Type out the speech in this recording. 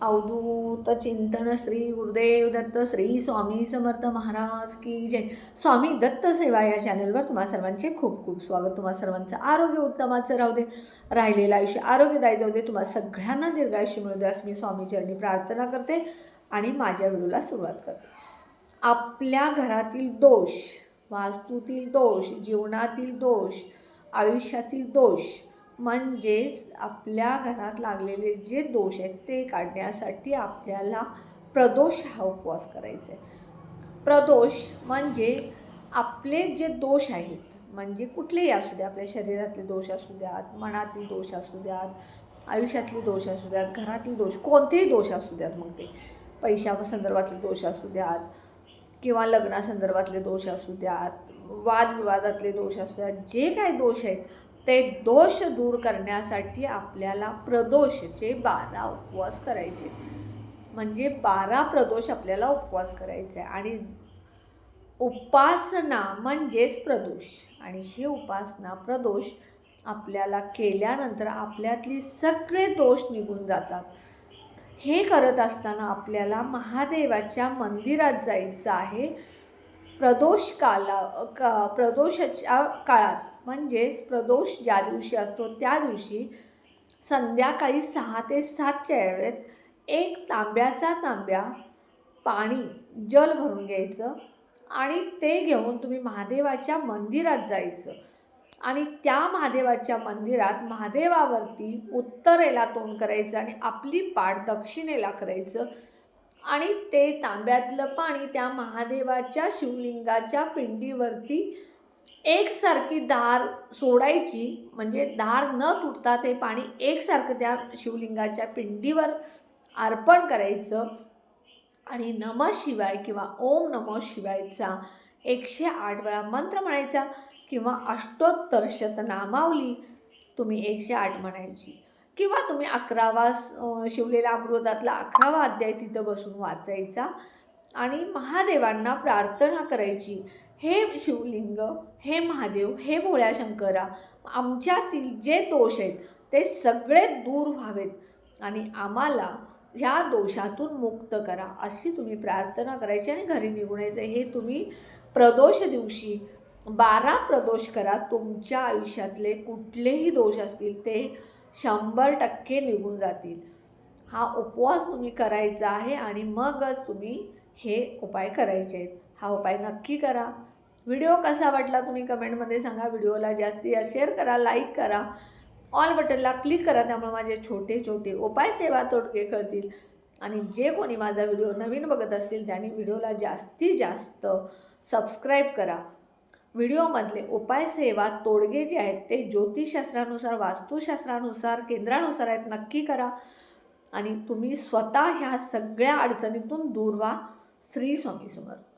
अवधूत चिंतन श्री गुरुदेव दत्त श्री स्वामी समर्थ महाराज की जय स्वामी दत्त सेवा या चॅनलवर तुम्हा सर्वांचे खूप खूप स्वागत तुम्हा सर्वांचं आरोग्य उत्तमाचं राहू दे राहिलेलं आयुष्य आरोग्यदायी जाऊ दे तुम्हा सगळ्यांना दीर्घायुष्य मिळू दे असं मी स्वामीचरणी प्रार्थना करते आणि माझ्या व्हिडिओला सुरुवात करते आपल्या घरातील दोष वास्तूतील दोष जीवनातील दोष आयुष्यातील दोष म्हणजेच आपल्या घरात लागलेले जे दोष आहेत ते काढण्यासाठी आपल्याला प्रदोष हा उपवास करायचा आहे. प्रदोष म्हणजे आपले जे दोष आहेत म्हणजे कुठलेही असू द्या आपल्या शरीरातले दोष असू द्यात मनातील दोष असू द्यात आयुष्यातले दोष असू द्यात घरातील दोष कोणतेही दोष असू द्यात मग ते. पैशा संदर्भातले दोष असू द्यात किंवा लग्नासंदर्भातले दोष असू द्यात वादविवादातले दोष असू द्यात जे काही दोष आहेत ते दोष दूर करण्यासाठी आपल्याला प्रदोषचे बारा उपवास करायचे. म्हणजे बारा प्रदोष आपल्याला उपवास करायचे आहे आणि उपासना म्हणजेच प्रदोष. आणि हे उपासना प्रदोष आपल्याला केल्यानंतर आपल्यातली सगळे दोष निघून जातात. हे करत असताना आपल्याला महादेवाच्या मंदिरात जायचं आहे. प्रदोष काला का प्रदोषाच्या काळात म्हणजेच प्रदोष ज्या दिवशी असतो त्या दिवशी संध्याकाळी सहा ते सातच्या वेळेत एक तांब्याचा तांब्या पाणी जल भरून घ्यायचं आणि ते घेऊन तुम्ही महादेवाच्या मंदिरात जायचं. आणि त्या महादेवाच्या मंदिरात महादेवावरती उत्तरेला तोंड करायचं आणि आपली पाठ दक्षिणेला करायचं. आणि ते तांब्यातलं पाणी त्या महादेवाच्या शिवलिंगाच्या पिंडीवरती एकसारखी धार सोडायची म्हणजे धार न तुटता ते पाणी एकसारखं त्या शिवलिंगाच्या पिंडीवर अर्पण करायचं. आणि नम शिवाय किंवा ओम नमो शिवायचा एकशे आठ वेळा मंत्र म्हणायचा किंवा अष्टोत्तर शतनामावली तुम्ही एकशे आठ म्हणायची. किंवा तुम्ही अकरावा शिवलेला शिवलेल्या अमृतातला अकरावा अध्याय तिथं बसून वाचायचा आणि महादेवांना प्रार्थना करायची. हे शिवलिंग हे महादेव हे भोळ्या शंकरा आमच्यातील जे दोष आहेत ते सगळे दूर व्हावेत आणि आम्हाला ह्या दोषातून मुक्त करा अशी तुम्ही प्रार्थना करायची आणि घरी निघून यायचं. हे तुम्ही प्रदोष दिवशी बारा प्रदोष करा. तुमच्या आयुष्यातले कुठलेही दोष असतील ते शंभर टक्के निघून जातील. हा उपवास तुम्ही करायचा आहे आणि मगच तुम्ही हे उपाय करायचे आहेत. हा उपाय नक्की करा. व्हिडिओ कसा वाटला तुम्ही कमेंटमध्ये सांगा. व्हिडिओला जास्तीत जास्त शेअर करा लाईक करा. ऑल बटनला क्लिक करा त्यामुळे माझे छोटे छोटे उपाय सेवा तोडगे कळतील. आणि जे कोणी माझा व्हिडिओ नवीन बघत असतील त्यांनी व्हिडिओला जास्तीत जास्त सबस्क्राईब करा. व्हिडिओमधले उपाय सेवा तोडगे जे आहेत ते ज्योतिषशास्त्रानुसार वास्तुशास्त्रानुसार केंद्रानुसार आहेत नक्की करा. आणि तुम्ही स्वतः ह्या सगळ्या अडचणीतून दूर व्हा. श्री स्वामी समर्थ.